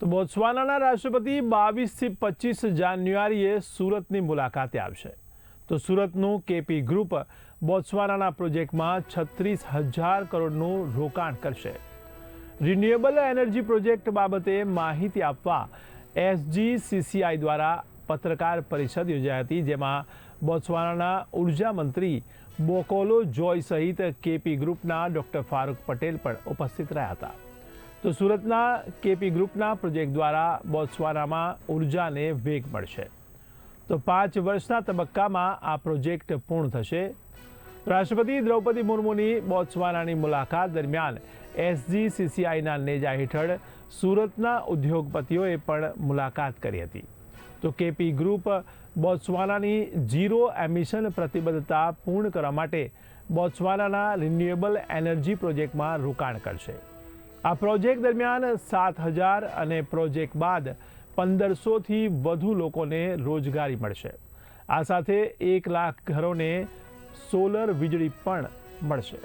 તો બોત્સવાનાના રાષ્ટ્રપતિ બાવીસથી પચીસ જાન્યુઆરીએ સુરતની મુલાકાતે આવશે. તો સુરતનું કેપી ગ્રુપ બોત્સવાનાના પ્રોજેક્ટમાં છત્રીસ હજાર કરોડનું રોકાણ કરશે. રિન્યુએબલ એનર્જી પ્રોજેક્ટ બાબતે માહિતી આપવા એસજીસીસીઆઈ દ્વારા પત્રકાર પરિષદ યોજાઈ હતી, જેમાં બોત્સવાનાના ઊર્જા મંત્રી બોકોલો જોય સહિત કેપી ગ્રુપના ડોક્ટર ફારૂક પટેલ પણ ઉપસ્થિત રહ્યા હતા. તો સુરતના કેપી ગ્રુપના પ્રોજેક્ટ દ્વારા બોત્સવાનામાં ઉર્જાને વેગ મળશે. તો પાંચ વર્ષના તબક્કામાં આ પ્રોજેક્ટ પૂર્ણ થશે. રાષ્ટ્રપતિ દ્રૌપદી મુર્મુની બોત્સવાનાની મુલાકાત દરમિયાન એસજીસીસીઆઈના નેજા હેઠળ સુરતના ઉદ્યોગપતિઓએ પણ મુલાકાત કરી હતી. તો કેપી ગ્રુપ બોત્સવાનાની ઝીરો એમિશન પ્રતિબદ્ધતા પૂર્ણ કરવા માટે બોત્સવાનાના રિન્યુએબલ એનર્જી પ્રોજેક્ટમાં રોકાણ કરશે. આ પ્રોજેક્ટ દરમિયાન સાત હજાર અને પ્રોજેક્ટ બાદ પંદરસોથી વધુ લોકોને રોજગારી મળશે. આ સાથે એક લાખ ઘરોને સોલર વીજળી પણ મળશે.